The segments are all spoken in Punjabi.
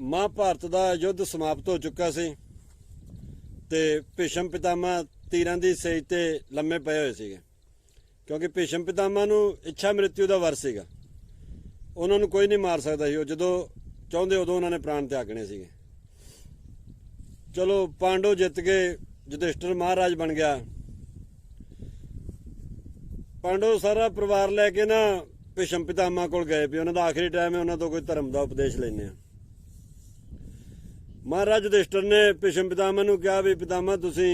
ਮਹਾਭਾਰਤ ਦਾ ਯੁੱਧ ਸਮਾਪਤ ਹੋ ਚੁੱਕਾ ਸੀ ਤੇ ਭਿਸ਼ਮ ਪਿਤਾਮਾ ਤੀਰਾਂ ਦੀ ਸੇਜ ਤੇ ਲੰਮੇ ਪਏ ਹੋਏ ਸੀਗੇ। ਕਿਉਂਕਿ ਭਿਸ਼ਮ ਪਿਤਾਮਾ ਨੂੰ ਇੱਛਾ ਮ੍ਰਿਤਿੂ ਦਾ ਵਰ ਸੀਗਾ। ਉਹਨਾਂ ਨੂੰ ਕੋਈ ਨਹੀਂ ਮਾਰ ਸਕਦਾ ਸੀ। ਉਹ ਜਦੋਂ ਚਾਹੁੰਦੇ ਉਦੋਂ ਉਹਨਾਂ ਨੇ ਪ੍ਰਾਣ ਤਿਆਗਣੇ ਸੀਗੇ। ਚਲੋ ਪਾਂਡੋ ਜਿੱਤ ਗਏ ਯੁਧਿਸ਼ਠਰ ਮਹਾਰਾਜ ਬਣ ਗਿਆ। ਪਾਂਡੋ ਸਾਰਾ ਪਰਿਵਾਰ ਲੈ ਕੇ ਨਾ ਭਿਸ਼ਮ ਪਿਤਾਮਾ ਕੋਲ ਗਏ ਵੀ ਉਹਨਾਂ ਦਾ ਆਖਰੀ ਟਾਈਮ ਹੈ, ਉਹਨਾਂ ਤੋਂ ਕੋਈ ਧਰਮ ਦਾ ਉਪਦੇਸ਼ ਲੈਣੇ ਆ ਮਹਾਰਾਜ ਯੁਧਿਸ਼ਠਰ ਨੇ ਭਿਸ਼ਮ ਪਿਤਾਮਾ ਨੂੰ ਕਿਹਾ ਵੀ ਪਿਤਾਮਾ ਤੁਸੀਂ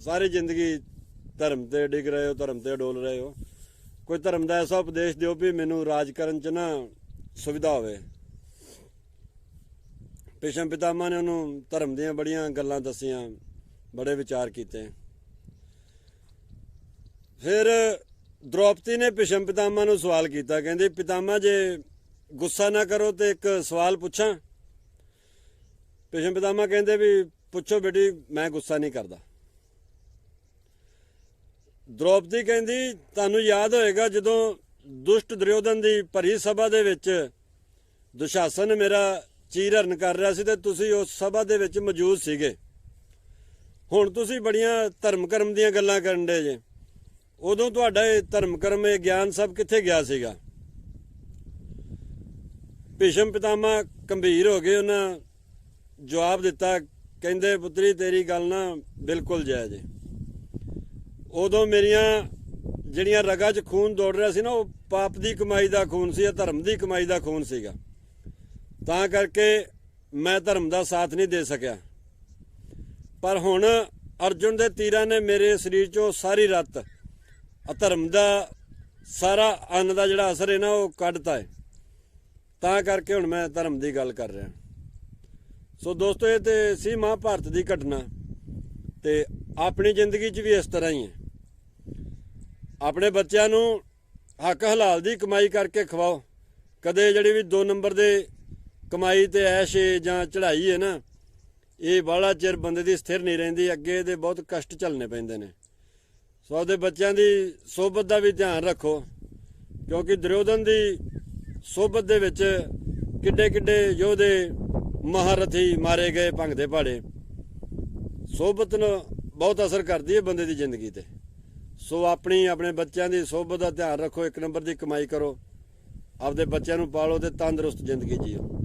ਸਾਰੀ ਜ਼ਿੰਦਗੀ ਧਰਮ ਤੇ ਡਿੱਗ ਰਹੇ ਹੋ, ਧਰਮ ਤੇ ਡੋਲ ਰਹੇ ਹੋ। ਕੋਈ ਧਰਮ ਦਾ ਐਸਾ ਉਪਦੇਸ਼ ਦਿਓ ਵੀ ਮੈਨੂੰ ਰਾਜ ਕਰਨ ਚ ਨਾ ਸੁਵਿਧਾ ਹੋਵੇ। ਭਿਸ਼ਮ ਪਿਤਾਮਾ ਨੇ ਉਹਨੂੰ ਧਰਮ ਦੀਆਂ ਬੜੀਆਂ ਗੱਲਾਂ ਦੱਸੀਆਂ, ਬੜੇ ਵਿਚਾਰ ਕੀਤੇ। ਫਿਰ ਦ੍ਰੋਪਦੀ ਨੇ ਭਿਸ਼ਮ ਪਿਤਾਮਾ ਨੂੰ ਸਵਾਲ ਕੀਤਾ, ਕਹਿੰਦੇ ਪਿਤਾਮਾ ਜੇ ਗੁੱਸਾ ਨਾ ਕਰੋ ਤੇ ਇੱਕ ਸਵਾਲ ਪੁੱਛਾਂ ਭਿਸ਼ਮ ਪਿਤਾਮਾ ਕਹਿੰਦੇ ਵੀ ਪੁੱਛੋ ਬੇਟੀ, ਮੈਂ ਗੁੱਸਾ ਨਹੀਂ ਕਰਦਾ। ਦ੍ਰੋਪਦੀ ਕਹਿੰਦੀ, ਤੁਹਾਨੂੰ ਯਾਦ ਹੋਏਗਾ ਜਦੋਂ ਦੁਸ਼ਟ ਦੁਰਯੋਧਨ ਦੀ ਭਰੀ ਸਭਾ ਦੇ ਵਿੱਚ ਦੁਸ਼ਾਸਨ ਮੇਰਾ ਚੀਰ ਹਰਨ ਕਰ ਰਿਹਾ ਸੀ ਤੇ ਤੁਸੀਂ ਉਸ ਸਭਾ ਦੇ ਵਿੱਚ ਮੌਜੂਦ ਸੀਗੇ। ਹੁਣ ਤੁਸੀਂ ਬੜੀਆਂ ਧਰਮ ਕਰਮ ਦੀਆਂ ਗੱਲਾਂ ਕਰਨ ਦੇ ਜੇ। ਉਦੋਂ ਤੁਹਾਡਾ ਇਹ ਧਰਮ ਕਰਮ ਇਹ ਗਿਆਨ ਸਭ ਕਿੱਥੇ ਗਿਆ ਸੀਗਾ? ਭਿਸ਼ਮ ਪਿਤਾਮਾ ਗੰਭੀਰ ਹੋ ਗਏ, ਉਹਨਾਂ ਜਵਾਬ ਦਿੱਤਾ, ਕਹਿੰਦੇ, ਪੁੱਤਰੀ, ਤੇਰੀ ਗੱਲ ਨਾ ਬਿਲਕੁਲ ਜਾਇਜ਼ ਹੈ ਉਦੋਂ ਮੇਰੀਆਂ ਜਿਹੜੀਆਂ ਰਗਾਂ 'ਚ ਖੂਨ ਦੌੜ ਰਿਹਾ ਸੀ ਨਾ, ਉਹ ਪਾਪ ਦੀ ਕਮਾਈ ਦਾ ਖੂਨ ਸੀ ਇਹ ਧਰਮ ਦੀ ਕਮਾਈ ਦਾ ਖੂਨ ਸੀਗਾ। ਤਾਂ ਕਰਕੇ ਮੈਂ ਧਰਮ ਦਾ ਸਾਥ ਨਹੀਂ ਦੇ ਸਕਿਆ। ਪਰ ਹੁਣ ਅਰਜੁਨ ਦੇ ਤੀਰਾਂ ਨੇ ਮੇਰੇ ਸਰੀਰ 'ਚੋਂ ਸਾਰੀ ਰਤ, ਅਧਰਮ ਦਾ ਸਾਰਾ ਅੰਨ ਦਾ ਜਿਹੜਾ ਅਸਰ ਹੈ ਨਾ, ਉਹ ਕੱਢਤਾ ਹੈ ਤਾਂ ਕਰਕੇ ਹੁਣ ਮੈਂ ਧਰਮ ਦੀ ਗੱਲ ਕਰ ਰਿਹਾ। ਸੋ ਦੋਸਤੋ, ਇਹ ਤੇ ਸੀ ਮਹਾਭਾਰਤ ਦੀ ਘਟਨਾ ਤੇ ਆਪਣੀ ਜ਼ਿੰਦਗੀ 'ਚ ਵੀ ਇਸ ਤਰ੍ਹਾਂ ਹੀ ਹੈ। ਆਪਣੇ ਬੱਚਿਆਂ ਨੂੰ ਹੱਕ ਹਲਾਲ ਦੀ ਕਮਾਈ ਕਰਕੇ ਖਵਾਓ। ਕਦੇ ਜਿਹੜੀ ਵੀ 2 ਨੰਬਰ ਦੇ ਕਮਾਈ ਤੇ ਐਸ਼ ਏ ਜਾਂ ਚੜ੍ਹਾਈ ਹੈ ਨਾ, ਇਹ ਬਾਹਲਾ ਚਿਰ ਬੰਦੇ ਦੀ ਸਥਿਰ ਨਹੀਂ ਰਹਿੰਦੀ, ਅੱਗੇ ਇਹਦੇ ਬਹੁਤ ਕਸ਼ਟ ਝੱਲਣੇ ਪੈਂਦੇ ਨੇ। ਸੋ ਆਪਦੇ ਬੱਚਿਆਂ ਦੀ ਸੋਬਤ ਦਾ ਵੀ ਧਿਆਨ ਰੱਖੋ, ਕਿਉਂਕਿ ਦੁਰਯੋਧਨ ਦੀ ਸੋਬਤ ਦੇ ਵਿੱਚ ਕਿੱਡੇ ਕਿੱਡੇ ਯੋਧੇ ਮਹਾਰਥੀ ਮਾਰੇ ਗਏ ਭੰਗਦੇ ਪਹਾੜੇ ਸੋਬਤ ਨੂੰ ਬਹੁਤ ਅਸਰ ਕਰਦੀ ਹੈ ਬੰਦੇ ਦੀ ਜ਼ਿੰਦਗੀ ਤੇ। ਸੋ ਆਪਣੀ, ਆਪਣੇ ਬੱਚਿਆਂ ਦੀ ਸੋਬਤ ਦਾ ਧਿਆਨ ਰੱਖੋ, ਇੱਕ ਨੰਬਰ ਦੀ ਕਮਾਈ ਕਰੋ। ਆਪਦੇ ਬੱਚਿਆਂ ਨੂੰ ਪਾਲੋ ਤੇ ਤੰਦਰੁਸਤ ਜ਼ਿੰਦਗੀ ਜੀਓ।